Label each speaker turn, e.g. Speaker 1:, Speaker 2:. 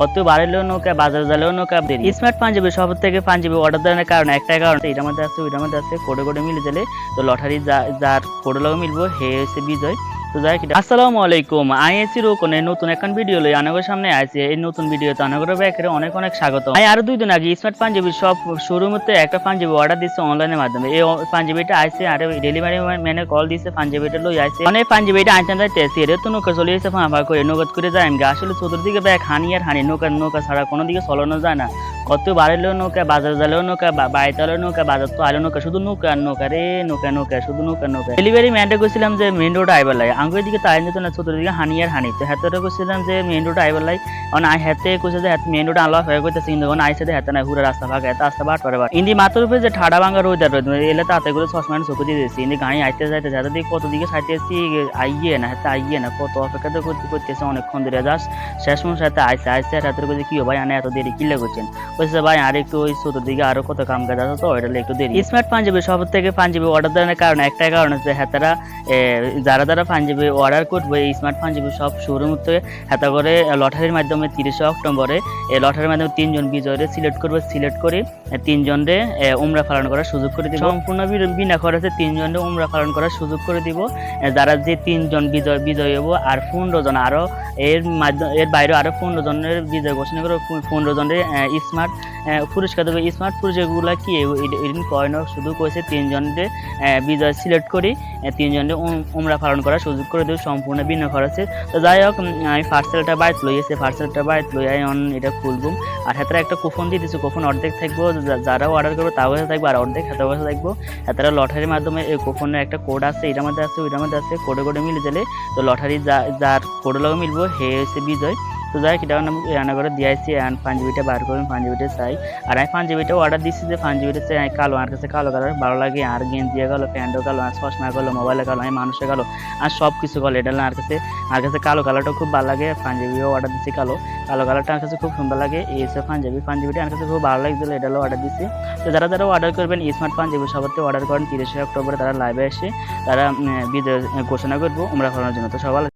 Speaker 1: কত বাড়িলেও নৌকা, বাজার জালেও নৌকা স্মার্ট পাঞ্জাবি সব থেকে পাঞ্জাবি অর্ডার দেওয়ার কারণ একটাই কারণ এটার মধ্যে আছে ওইটার মধ্যে আছে, কোডে কোডে মিলে গেলে তো লটারি যা, যার কোডে লগে মিলবো, হে হচ্ছে বিজয়। আসসালামু আলাইকুম আই এসি রোকনে নতুন একখান ভিডিও লই আনাগর সামনে আছে এই নতুন ভিডিওতে আনাগর ব্যাকের অনেক অনেক স্বাগত আমি আরও দুই দিন আগে স্মার্ট পাঞ্জাবি সব শোরুম মধ্যে একটা পাঞ্জাবি অর্ডার দিচ্ছে অনলাইনের মাধ্যমে। এই পাঞ্জাবিটা আইছে আর ডেলিভারি ম্যানে কল দিছে, পাঞ্জাবিটা লই আইছে। অনেক পাঞ্জাবিটা আনতে যাইতেছি এর তো নৌকা চলে এসে ফাঁপা করে নৌকাত করে যায় আমি। আসলে চতুর্দিকে ব্যাগ হানি আর হানি, নৌকা নৌকা ছাড়া কোনো দিকে চলানো যায় না। কত বাড়িলেও নৌকা, বাজার জালেও নৌকা বাড়িতে হলেও নৌকা, বাজার তো আলো নৌকা, শুধু নৌকা নৌকা রে, নৌকা নৌকা, শুধু নৌকা নৌকা। ডেলিভারি ম্যানটা কইছিলাম যে মেন রোড আইবার লাগে আঙ্গুর দিকে তাই যেত না দিকে হানি আর হানি। তো হাতে কইছিলাম যে মেন রোড আইবার লাগে অন আই হাতে কইছে যে মেন রোড আলো হয়ে কইতেছে কিন্তু কোন আইসে হাতে না পুরো রাস্তা ফাঁকা এত রাস্তা বাট বাট ইন্দি মাথার উপরে যে ঠাডা ভাঙা রোদ আর রোদ এলে তাতে করে চশমা চোখে দিয়ে দিয়েছি। ইন্দি গাড়ি আইতে যাইতে যাতে দিকে কত দিকে সাইতে আইয়ে না, হাতে আইয়ে না, কত অপেক্ষা তো করতে করতেছে অনেকক্ষণ ধরে। যাস শেষ মুখ সাথে আইসে আইসে হাতের কি ভাই, আনে এত দেরি কিলে করছেন? বলছে ভাই আর একটু ওই চতুর্দিকে আরও কত কাম কাজ আছে তো ওইটা একটু দেরি। স্মার্ট পাঞ্জাবি সব থেকে পাঞ্জাবি অর্ডার দেওয়ার কারণ একটাই কারণ হচ্ছে হাতারা যারা যারা পাঞ্জাবি অর্ডার করবে এই স্মার্ট পাঞ্জাবি সব শোরুম থেকে হাতা করে লটারির মাধ্যমে তিরিশে অক্টোবরে এই লটারির মাধ্যমে তিনজন বিজয়রে সিলেক্ট করবে সিলেক্ট করে তিনজনরে উমরা পালন করার সুযোগ করে দিব। সম্পূর্ণ বিনা- খরচে তিনজনরে উমরা পালন করার সুযোগ করে দিব। যারা যে তিনজন বিজয় বিজয় হব আর পনেরো জন আরও এর মাধ্যমে এর বাইরে আরও পনেরো জনের বিজয় ঘোষণা করে পনেরো জনের স্মার্ট পুরস্কার দেবে। স্মার্ট পুরস্কারগুলো কি? এদিন কয় শুধু কইছে তিনজনকে বিজয় সিলেক্ট করি তিনজনকে উম- উমরা পালন করার সুযোগ করে দেবে, সম্পূর্ণ বিনা খরচে। তো যাই হোক আমি পার্সেলটা বাইত লই এসে পার্সেলটা বাইত লই আই অন এটা খুলবো। আর হাতে একটা কুপন দিয়ে দিচ্ছে কুপন অর্ধেক থাকব যারাও অর্ডার করবে তাও কাছে থাকব, আর অর্ধেক হাতে কাছে থাকব। হাতারা লটারির মাধ্যমে এই কুপনের একটা কোড আছে, এটার মধ্যে আছে, ওইটার মধ্যে আছে কোডে কোডে মিলে গেলে, তো লটারি যা যার কোডে লগে মিলবো, হে হচ্ছে বিজয়। তো যাই এটা রান্না করে দিয়েছি আর পাঞ্জাবিটা বার করে আমি পাঞ্জাবিটা চাই। আর আমি পাঞ্জাবিটা অর্ডার দিচ্ছি যে পাঞ্জাবিটা চাই আমি কালো, আমার কাছে কালো কালার ভালো লাগে, আর গেঞ্জি কালো, প্যান্টও কালো, আর চশমা কালো মোবাইলে কালো, আমি মানুষের কালো, আর সব কিছু কালো, এটা আমার কাছে আমার কাছে কালো কালারটা খুব ভালো লাগে, পাঞ্জাবিও অর্ডার দিচ্ছি কালো কালো কালারটা আমার কাছে খুব সুন্দর লাগে, এই হচ্ছে পাঞ্জাবি পাঞ্জাবিটা আমার কাছে খুব ভালো লাগছিল এটাও অর্ডার দিচ্ছি তো যারা যারা অর্ডার করবেন স্মার্ট পাঞ্জাবি সবাতে অর্ডার করেন, তিরিশে অক্টোবরে তারা লাইভে এসে তারা বিজয় ঘোষণা করব, আমরা করানোর জন্য, তো সবাই